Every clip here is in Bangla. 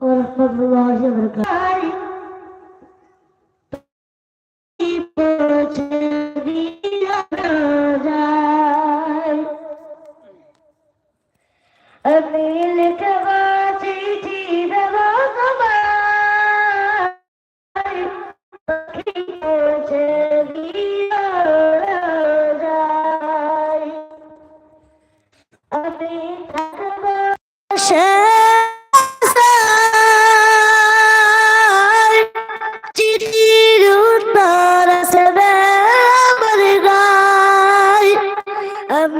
ورحمة الله وبركاته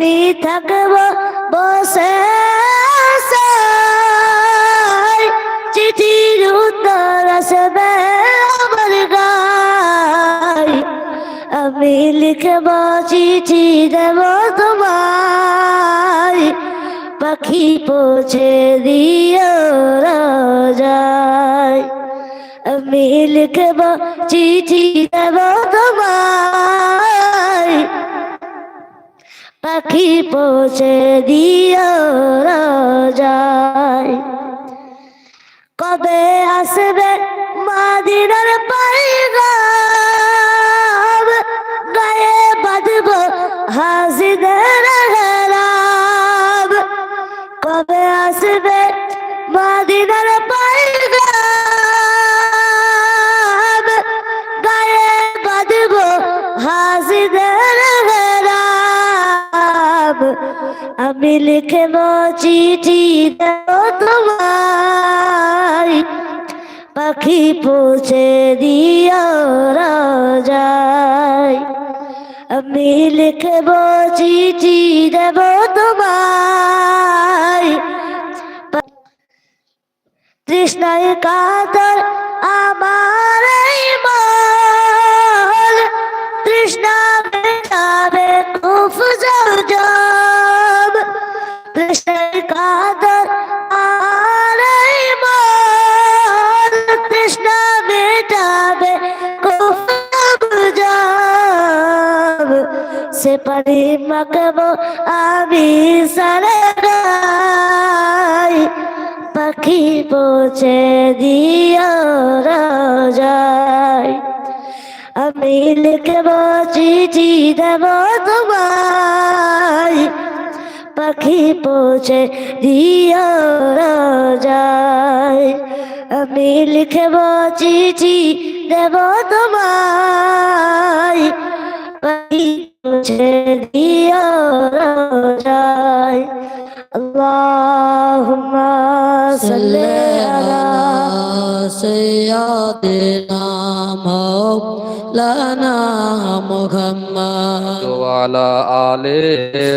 আমি থাকব বসে। চিঠির উত্তর আসবে আমার গায়। আমি লিখব চিঠি দেব তোমায়। পাখি পৌঁছে দিও রাজায়। আমি লিখব চিঠি দেব তোমায়। পাখি পৌঁছে দিও রাজায়। কবে আসবে মাদিনার পাইগাম আমি লিখব চিঠি তোমায়। পাখি পৌঁছে দিও রাজায়। আমি লিখব চিঠি দেব তোমায়। তৃষ্ণায় কাতর আমার তৃষ্ণা মেটাবে কুফ জব আমার এই মন তৃষ্ণা মেটাবে সে পারি মাখবো আমি সারে গায় পাখি পৌঁছে দিও রাজায় আমি লিখব চিঠি দেব তোমায় পাখি পৌঁছে দিও রাজায় আমি লিখব চিঠি দেব তোমায় পাখি পৌঁছে দিও রাজায় اللهم صل على سيدنا مولانا محمد وعلى آل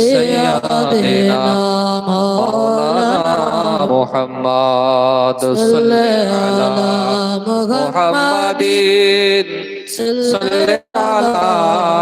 سيدنا مولانا محمد صل على محمد صل على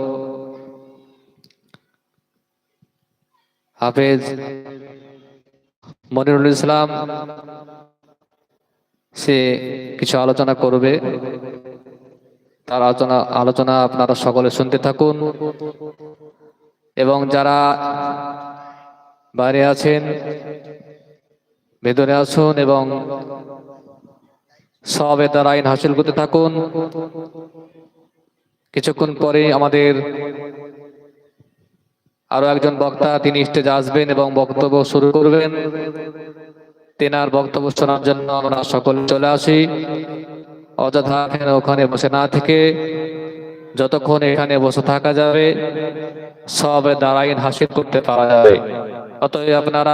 হাফেজ মনিরুল ইসলাম, সে কিছু আলোচনা করবে। তার আলোচনা আলোচনা আপনারা সকলে শুনতে থাকুন। এবং যারা বাইরে আছেন, ভেতরে আসুন এবং সবে তার আইন হাসিল করতে থাকুন। কিছুক্ষণ পরে আমাদের আরও একজন বক্তা, তিনি স্টেজে আসবেন এবং বক্তব্য শুরু করবেন। তেনার বক্তব্য শোনার জন্য আমরা সকলে চলে আসি। অযথা ওখানে বসে না থেকে যতক্ষণ এখানে বসে থাকা যাবে, সব দাঁড়াইন হাসিল করতে পারা যাবে। অতএব আপনারা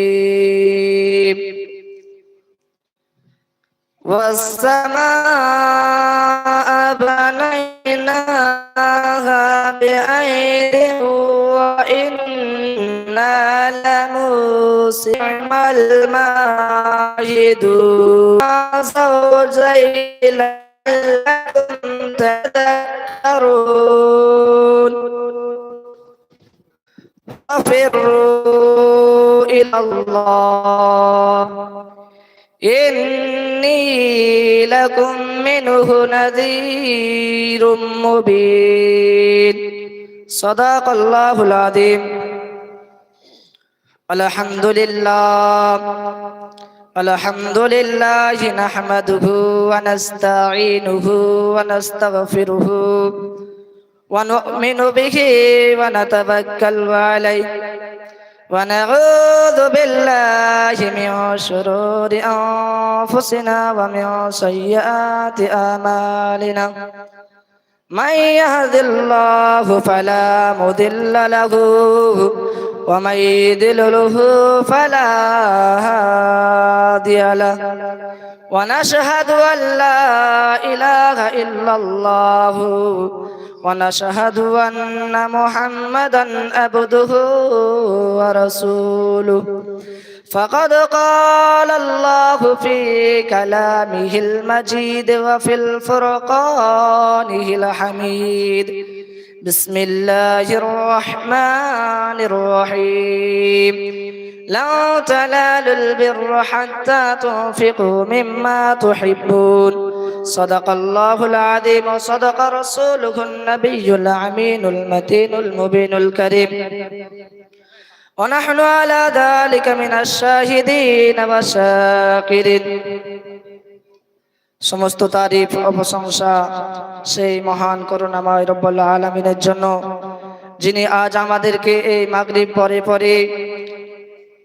والسماء بنيناها بأيد وإنا لموسع الماجدون زوجين لعلكم تذكرون. ففروا إلى الله. إني لكم منه نذير مبين صدق الله العظيم الحمد لله الحمد لله نحمده ونستعينه ونستغفره ونؤمن به ونتوكل عليه ونعوذ بالله من شرور أنفسنا ومن سيئات أعمالنا. من يهد الله فلا مضل له ومن يضلله فلا هادي له. ونشهد أن لا إله إلا الله. ونشهد أن محمدا عبده ورسوله. فقد قال الله في كلامه المجيد وفي الفرقانه الحميد. بسم الله الرحمن الرحيم. لن تنالوا البر حتى تنفقوا مما تحبون. صدق الله العظيم وصدق رسوله النبي الأمين المتين المبين الكريم ونحن على ذلك من الشاهدين والشاكرين সমস্ত তারিফ ও প্রশংসা সেই মহান করুণাময় রব্বুল আলমিনের জন্য যিনি আজ আমাদেরকে এই মাগরিব পরে পরে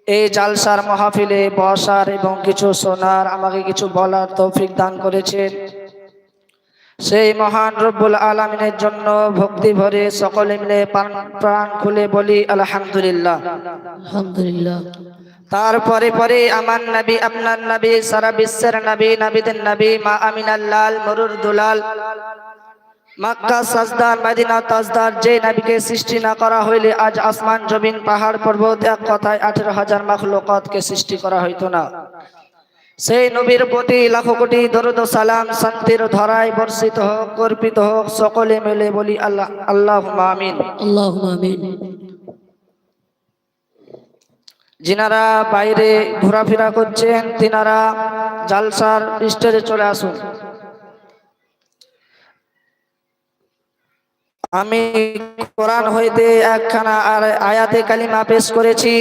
এই জালসার মাহফিলে বসার এবং কিছু শোনার আমাকে কিছু বলার তৌফিক দান করেছেন সেই মহান রব্বুল আলমিনের জন্য ভক্তি ভরে সকলে মিলে প্রাণ- খুলে বলি আলহামদুলিল্লাহ। আলহামদুলিল্লাহ। তারপরে পরে আমার নবী আপনার নবী সারা বিশ্বের নবী নবীদের নবী মা আমিনাল লাল মরুর দুলাল মক্কা সাজদার মদিনা তাজদার যে নবীকে সৃষ্টি না করা হইলে আজ আসমান জমিন পাহাড় পর্বত এক কথায় আঠেরো হাজার মাখলুকাতকে সৃষ্টি করা হইতো না। সেই নবীর প্রতি লাখো কোটি দরুদ সালাম শান্তির ধরায় বর্ষিত হোক কর্পিত হোক সকলে মিলে বলি আল্লাহ আল্লাহ আমিন। আল্লাহ আমিন। যিনারা বাইরে ঘোরাফেরা করছেন তিনারা জালসার স্টেজে চলে আসুন। আমি কোরআন হইতে একখানা আর আয়াতে কালিমা পেশ করেছি।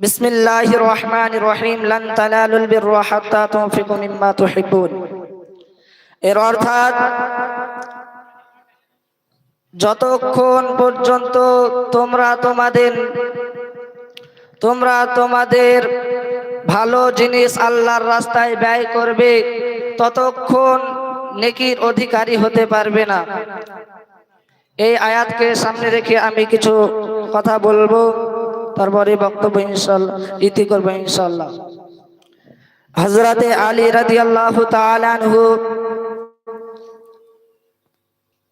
বিসমিল্লাহির রহমানির রহিম লান তানালুল বিররা হাত্তা তুনফিকু মিম্মা তুহিব্বুন। এর অর্থাৎ, যতক্ষণ পর্যন্ত তোমরা তোমাদের তোমরা তোমাদের ভালো জিনিস আল্লাহর রাস্তায় ব্যয় করবে, ততক্ষণ নেকির অধিকারী হতে পারবে না। এই আয়াতকে সামনে রেখে আমি কিছু কথা বলব। তারপরে বক্তব্য ইনশাল্লাহ, ইতি করব ইনশাল্লাহ। হজরতে আলী রাদি আল্লাহ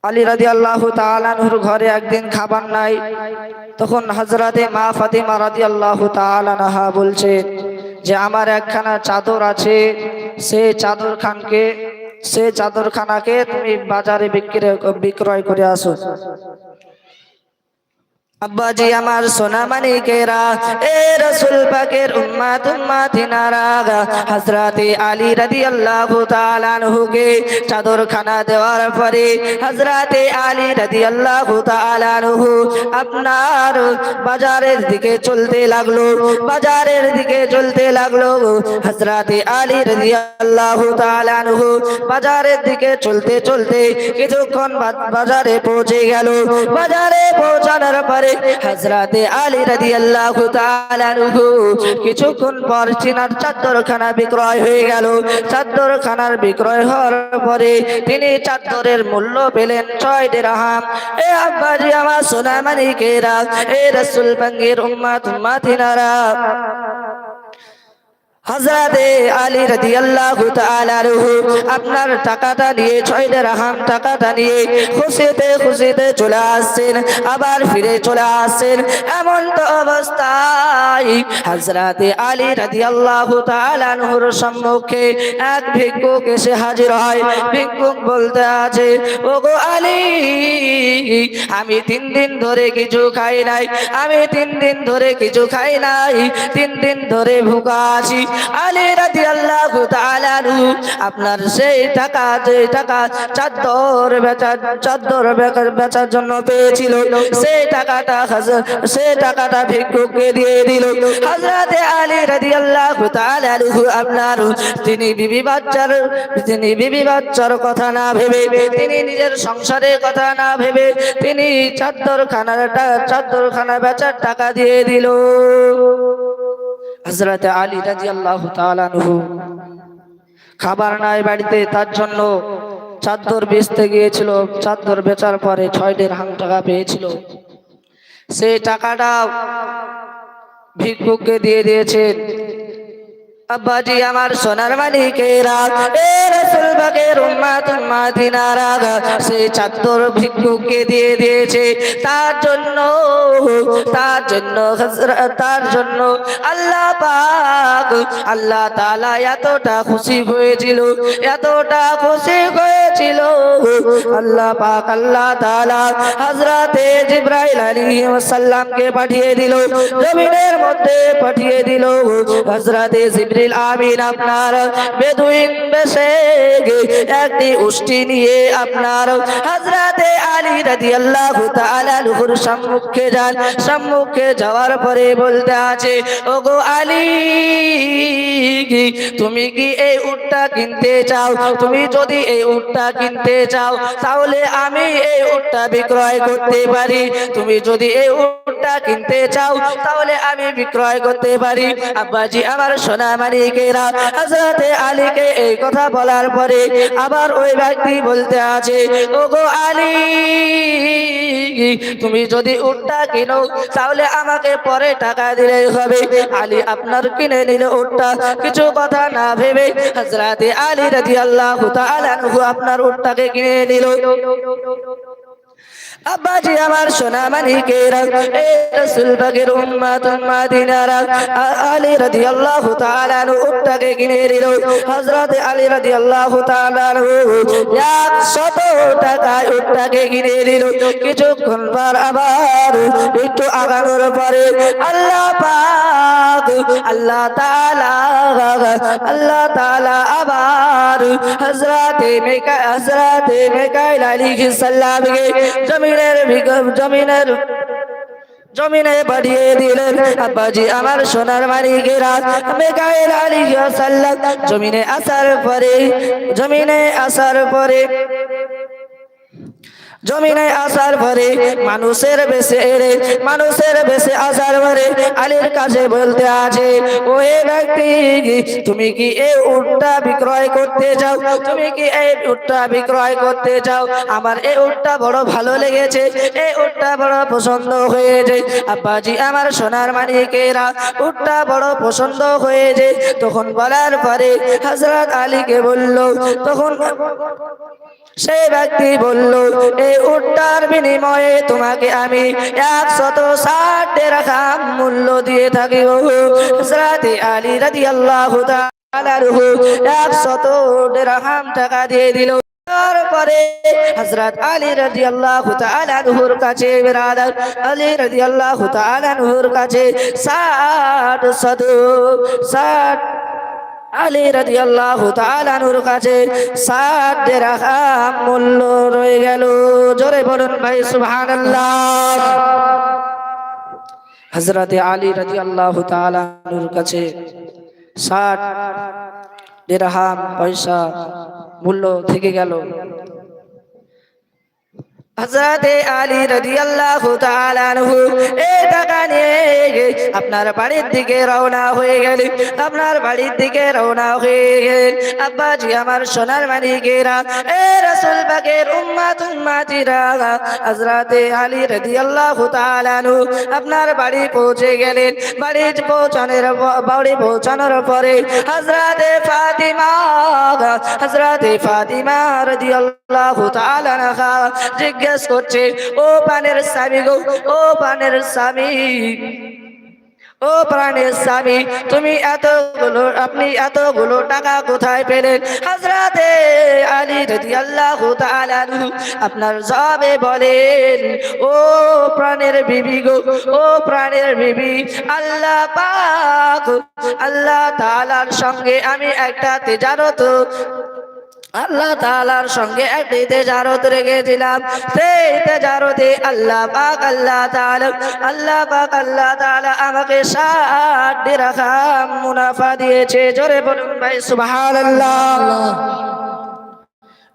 আলী রাদি আল্লাহ তালানহুর ঘরে একদিন খাবার নাই, তখন হজরতে মা ফাতিমা রাদি আল্লাহ তালানহা বলছে যে, আমার একখানা চাদর আছে, সে চাদর খানকে সে চাদর খানাকে তুমি বাজারে বিক্রি বিক্রয় করে আসো। আব্বাজি আমার সোনা মানিকেরা এ রসুল পাকের উম্মাত উম্মাতিনারা হযরতে আলী রাদিয়াল্লাহু তাআলা আনহুকে চাদর খানা দেওয়ার পরে হযরতে আলী রাদিয়াল্লাহু তাআলা আনহু আপনার বাজারের দিকে চলতে লাগল, বাজারের দিকে চলতে লাগল। হযরতে আলী রাদিয়াল্লাহু তাআলা আনহু বাজারের দিকে চলতে চলতে কিছুক্ষণ বা- বাজারে পৌঁছে গেল। বাজারে পৌঁছানোর পরে হযরতে আলী রাদিয়াল্লাহু তাআলা আনহু কিছুক্ষণ পর চিনার চাদরখানা বিক্রয় হয়ে গেল। চাদরখানার বিক্রয় হওয়ার পরে তিনি চাদরের মূল্য পেলেন ছয় দিরহাম। এ আব্বাজি, আমার সোনা মানিকেরা এ রাসূল উম্মা উম্মাত উম্মাতিনারা হযরতে আলী তাআলা আনহু আপনার টাকাটা নিয়ে ছয় দিরহাম টাকাটা নিয়ে খুশিতে খুশিতে চলে আসছেন, আবার ফিরে চলে আসছেন। এমন তো অবস্থায় হযরতে আলী রাদিয়াল্লাহু তাআলা আনহুর সম্মুখে এক ভিক্ষুক এসে হাজির হয়। ভিক্ষুক বলতে আছে, ওগো আলী, আমি তিন দিন ধরে কিছু খাই নাই, আমি তিন দিন ধরে কিছু খাই নাই, তিন দিন ধরে ভুকা আছি আলী রাদিয়াল্লাহু তাআলা আনহু, আপনার সেই টাকা যে টাকা চাদর বেচা চাদর বেচার জন্য পেয়েছিল, সেই টাকাটা সেই টাকাটা ভিক্ষুককে দিয়ে দিল। হযরতে আলী রাদিয়াল্লাহু তাআলা আনহু আপনার, তিনি বিবি বাচ্চার, তিনি বিবি বাচ্চার কথা না ভেবে, তিনি নিজের সংসারের কথা না ভেবে, তিনি চাদর খানার চাদর খানা বেচার টাকা দিয়ে দিল। হযরত আলী রাজি আল্লাহ খাবার নাই বাড়িতে, তার জন্য চাদর বেচতে গিয়েছিল। চাদর বেচার পরে ছয় দেড়হাম টাকা পেয়েছিল। সেই টাকাটা ভিক্ষুককে দিয়ে দিয়েছেন। আব্বাজি আমার সোনার মালিকেরা এ রাসূল পাকের উম্মাত উম্মাতিনারা সেই চাদর ভিক্ষুককে দিয়ে দিয়েছে। তার জন্য তার জন্য তার জন্য আল্লাহ পাক, আল্লাহ তাআলা এতটা খুশি হয়েছিল, এতটা খুশি হয়েছিল। আল্লাহ পাক, আল্লাহ তাআলা হযরতে জিবরাইল আলাইহিস সালামকে পাঠিয়ে দিল, জমিনের মধ্যে পাঠিয়ে দিল। হযরতে জিবরিল আমিন আপনার বেদুইন বেশে একটি উষ্টি নিয়ে আপনার হযরতে আলী রাদিয়াল্লাহু তাআলা আনহুর সম্মুখে যান। সম্মুখে যাওয়ার পরে বলতে আছে, ওগো আলী, তুমি কি এই উটটা কিনতে চাও? তুমি যদি এই উটটা কিনতে চাও তাহলে আমি এই উটটা বিক্রয় করতে পারি। তুমি যদি এই উটটা কিনতে চাও, তাহলে আমি বিক্রয় করতে পারি। আব্বাজি আমার সোনা মানিকেরা হযরতে আলীকে এই কথা বলার পরে আবার ওই ব্যক্তি বলতে আছে, ওগো আলী, তুমি যদি উটটা কিনো, তাহলে আমাকে পরে টাকা দিলেই হবে। আলী আপনার কিনে নিল উটটা। কিছু কথা না ভেবে হযরতে আলী তাআলা আনহু আপনার উটটাকে কিনে নিল আব্বাজি আমার সোনা মানিকেরা এ রাসূল পাকের উম্মাত উম্মাতিনারা আ- আলী রাদিয়াল্লাহু তাআলা আনহু উটটাকে কিনে দিল। হযরত আলী 100 কিছুক্ষণ পর আবার একটু আগানোর পরে আল্লাহ আল্লাহ তাআলা আল্লাহ তাআলা আবার হযরতে মেকা, হযরতে মিকাইল আলাইহিস সালামকে জমিনের জমিনের, জমিনে পাঠিয়ে দিলেন। আব্বাজি, আমার সোনার মালিকেরা মেকাইল আলাইহিস সালাম জমিনে আসার পরে, জমিনে আসার পরে জমিনে আসার পরে মানুষের বেশে এরে মানুষের বেশে আসার পরে আলীর কাছে বলতে আছে ও এ ব্যক্তি, তুমি কি এই উটটা বিক্রয় করতে চাও? তুমি কি এই উটটা বিক্রয় করতে চাও? আমার এই উটটা বড় ভালো লেগেছে, এই উটটা বড় পছন্দ হয়েছে। আব্বাজি, আমার সোনার মালিকেরা উটটা বড় পছন্দ হয়েছে। তখন বলার পরে হযরত আলীকে বলল, তখন সেই ব্যক্তি বলল এই উটটার বিনিময়ে তোমাকে আমি একশত ষাট রাখাম মূল্য দিয়ে থাকি হযরতে আলী রাদিয়াল্লাহু তাআলা একশত দেরহাম টাকা দিয়ে দিল। কাছে কাছে 60 সদু 60 আলী রাজি আল্লাহ তালানুর কাছে 60 দিরহাম মূল্য রয়ে গেল। জোরে বলুন ভাই, সুবহানাল্লাহ। হজরত আলী রাজি আল্লাহ তালানুর কাছে 60 দিরহাম পয়সা মূল্য থেকে গেল। হযরতে আলী রাদিয়াল্লাহু তাআলা আনহু এই টাকা নিয়ে আপনার বাড়ির দিকে রওনা হয়ে গেলেন আপনার বাড়ির দিকে রওনা হয়ে গেলেন আব্বাজি আমার সোনার মানিকেরা এ রাসূল পাকের উম্মাত উম্মাতিরা, হযরতে আলী রাদিয়াল্লাহু তাআলা আনহু আপনার বাড়ি পৌঁছে গেলেন। বাড়ি পৌঁছানোর বাড়ি পৌঁছানোর পরে হযরতে ফাতিমা হযরতে ফাতিমা রাদিয়াল্লাহু তাআলা আনহা জিজ্ঞেস করছে, ও পানের স্বামী গো, ও পানের স্বামী, ও প্রাণের স্বামী, তুমি এতগুলো, আপনি এতগুলো টাকা কোথায় পেলেন? হাজরাতে আলী তাআলা আনহু আপনার জবাবে বলেন, ও প্রাণের বিবি গো, ও প্রাণের বিবি, আল্লাহ পাক, আল্লাহ তাআলার সঙ্গে আমি একটা তেজারত আল্লাহ তালার সঙ্গে একটি তেজারত রেখেছিলাম। সেই তেজারতে আল্লাহ পাক, আল্লাহ আল্লাহ পাক, আল্লাহ তাআলা আমাকে ষাট দিরহাম মুনাফা দিয়েছে। জোরে বলুন ভাই, সুবহানাল্লাহ।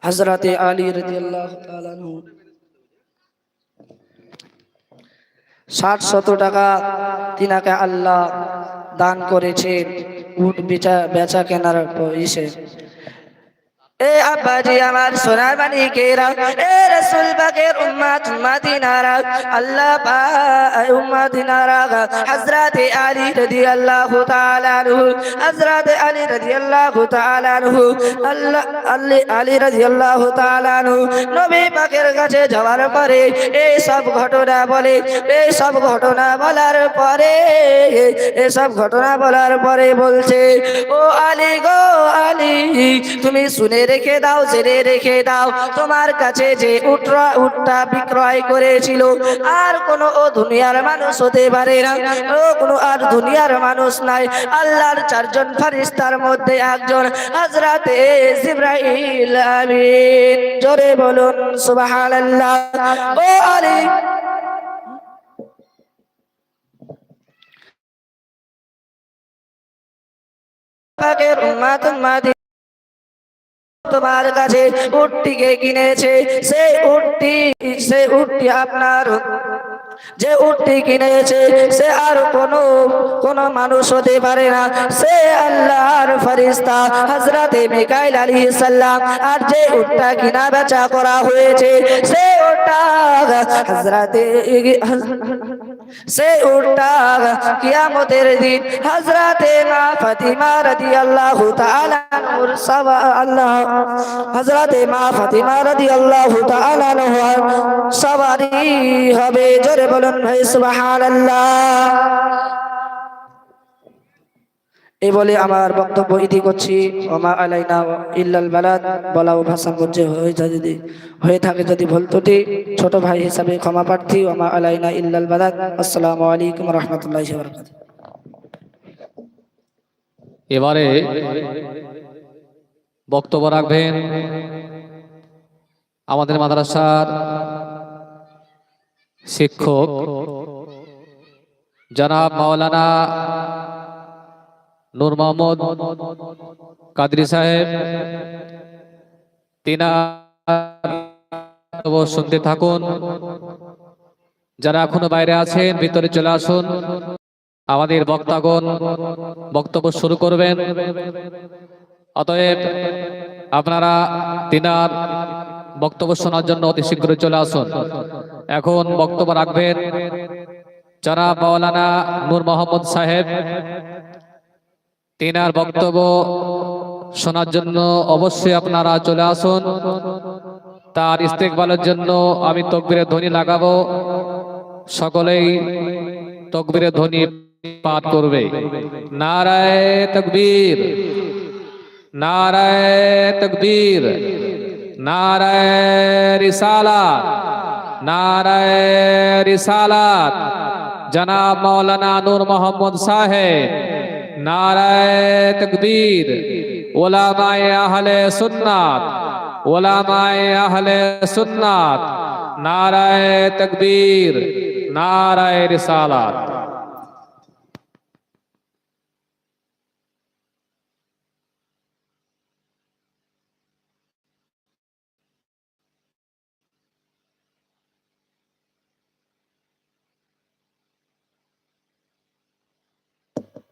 হযরতে আলী তাআলা আনহু। ষাট শত টাকা তিনাকে আল্লাহ দান করেছে উট বেচা বেচা কেনার ইসে এ আব্বাজি আমার সোনার মানিকেরা এ রাসূল পাকের উম্মাত, উম্মাতিনারা। আল্লাহ পাক উম্মাতিনারা। হযরত আলী রাদিয়াল্লাহু তাআলা আনহু, হযরত আলী রাদিয়াল্লাহু তাআলা আনহু, আল্লাহ আলী আলী রাদিয়াল্লাহু তাআলা আনহু, নবী পাকের কাছে যাওয়ার পরে এই সব ঘটনা বলে এই সব ঘটনা বলার পরে এই সব ঘটনা বলার পরে বলছে, ও আলী গো আলী, তুমি শুনে রেখে দাও, জেনে রেখে দাও, তোমার কাছে যে উটরা, উটটা বিক্রয় করেছিল, আর কোনো ও দুনিয়ার মানুষ হতে পারে না। ও, কোনো আর দুনিয়ার মানুষ নাই। আল্লাহর চারজন ফারিস্তার মধ্যে একজন হযরতে জিব্রাইল আমিন। জোরে বলুন, সুবহানাল্লাহ। ও আলী। পাকের উম্মাত উম্মাতি তোমার কাছে উটটিকে কিনেছে সেই উটটি সেই উটটি আপনার। যে উটটি কিনেছে, সে আর কোনো, কোন মানুষ হতে পারে না। সে আল্লাহর ফরিস্তা হযরতে মিকাইল আলাইহিস সালাম। আর যে উটটা কিনা বেচা করা হয়েছে, সে উটটা হযরতে সে উটটা কিয়ামতের দিন হযরতে মা ফাতিমা রাদিয়াল্লাহু তাআলা নূর সাবা আল্লাহ হযরতে মা ফাতিমা রাদিয়াল্লাহু তাআলা নূর সবারি হবে। জোরে বলুন ভাই, সুবহানাল্লাহ। এই বলে আমার বক্তব্য ইতি করছি। ওমা আলাইনা ইল্লাল বালাদ বলা ও ভাষণ করছে হয়ে যদি, হয়ে থাকে যদি ভুল ত্রুটি। ছোট ভাই হিসাবে ক্ষমা প্রার্থী, ওমা আলাইনা ইল্লাল বালাদ, আসসালামু আলাইকুম রহমতুল্লাহ বরকাত এবারে বক্তব্য রাখবেন আমাদের মাদ্রাসার শিক্ষক জনাব মাওলানা নূর মোহাম্মদ কাদরি সাহেব। তিনার শুনতে থাকুন। যারা এখনও বাইরে আছেন, ভিতরে চলে আসুন। আমাদের বক্তাগণ বক্তব্য শুরু করবেন। অতএব আপনারা তিনার বক্তব্য শোনার জন্য অতি শীঘ্রই চলে আসুন। এখন বক্তব্য রাখবেন যারা মাওলানা নূর মোহাম্মদ সাহেব। তিনার বক্তব্য শোনার জন্য অবশ্যই আপনারা চলে আসুন। তার ইস্তেকবালের জন্য আমি তকবীরের ধ্বনি লাগাবো। সকলেই তকবীরের ধ্বনি পাঠ করবে। নারায় তকবীর নারায় তকবীর, নারায় রিসালাত নারায় রিসালাত। জনাব মৌলানা নূর মোহাম্মদ সাহেব নারায় তকবীর। ওলামায়ে আহলে সুন্নাত ওলামায়ে আহলে সুন্নাত নারায় তকবীর নারায় রিসালাত।